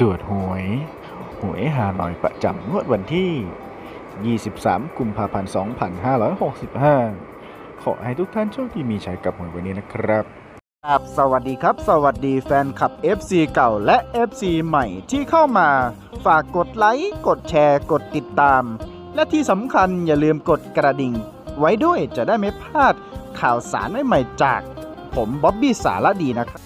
ตรวจหวย หวยหาหน่อยประจำงวดวันที่ 23 กุมภาพันธ์ 2565 ขอให้ทุกท่านโชคดีมีชัยกับหวยวันนี้นะครับครับสวัสดีครับ สวัสดีแฟนคลับ FC เก่าและ FC ใหม่ที่เข้ามา ฝากกดไลค์กดแชร์กดติดตาม และที่สำคัญอย่าลืมกดกระดิ่ง ไว้ด้วยจะได้ไม่พลาดข่าวสารใหม่ๆจาก ผมบ๊อบบี้สารดีนะครับ